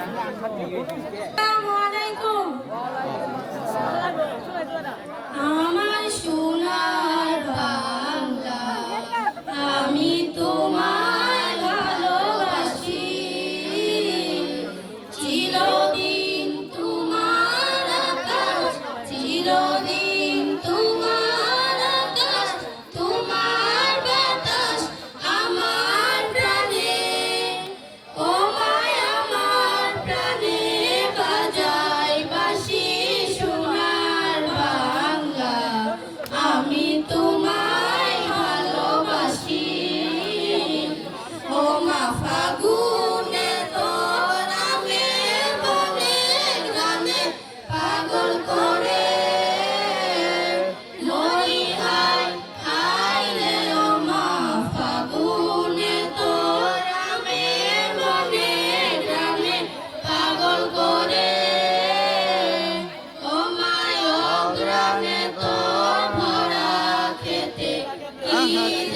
আসসালামু আলাইকুম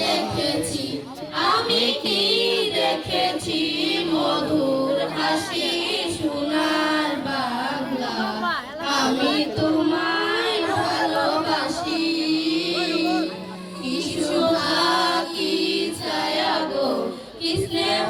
দেখেছি, আমি কি দেখেছি? মধুর হাসি, সোনার বাংলা। আমি তোমায় ভালোবাসি। কি কি ছায়া গো, কি স্নেহ